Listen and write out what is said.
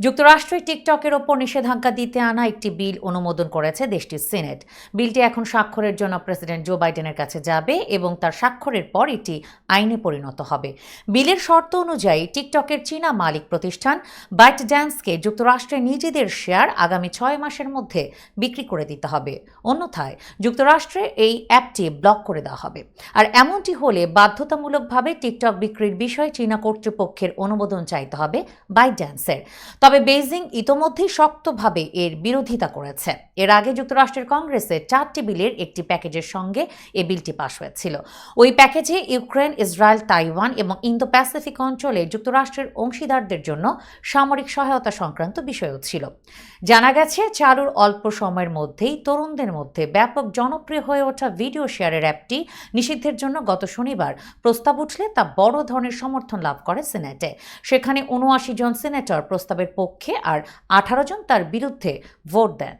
যুক্তরাষ্ট্রে টিকটকের ওপর নিষেধাজ্ঞা দিতে আনা একটি বিল অনুমোদন করেছে দেশটির সিনেট। বিলটি এখন স্বাক্ষরের জন্য প্রেসিডেন্ট জো বাইডেনের কাছে যাবে এবং তার স্বাক্ষরের পর এটি আইনে পরিণত হবে। বিলের শর্ত অনুযায়ী টিকটকের চীনা মালিক প্রতিষ্ঠান বাইট ড্যান্সকে যুক্তরাষ্ট্রে নিজেদের শেয়ার আগামী ছয় মাসের মধ্যে বিক্রি করে দিতে হবে। অন্যথায় যুক্তরাষ্ট্রে এই অ্যাপটি ব্লক করে দেওয়া হবে। আর এমনটি হলে বাধ্যতামূলকভাবে টিকটক বিক্রির বিষয়ে চীনা কর্তৃপক্ষের অনুমোদন চাইতে হবে বাইড্যান্সের তবে বেইজিং ইতোমধ্যেই শক্তভাবে এর বিরোধিতা করেছে। এর আগে যুক্তরাষ্ট্রের কংগ্রেসে চারটি বিলের একটি প্যাকেজের সঙ্গে এ বিলটি পাশ হয়েছিল। ওই প্যাকেজে ইউক্রেন, ইসরায়েল, তাইওয়ান এবং ইন্দো প্যাসিফিক অঞ্চলে যুক্তরাষ্ট্রের অংশীদারদের জন্য সামরিক সহায়তা সংক্রান্ত বিষয়ও ছিল। জানা গেছে চালুর অল্প সময়ের মধ্যেই তরুণদের মধ্যে ব্যাপক জনপ্রিয় হয়ে ওঠা ভিডিও শেয়ারের অ্যাপটি নিষিদ্ধের জন্য গত শনিবার প্রস্তাব উঠলে তা বড় ধরনের সমর্থন লাভ করে সিনেটে। সেখানে উনআশি জন সিনেটর প্রস্তাবের পক্ষে আর আঠারো জন তার বিরুদ্ধে ভোট দেন।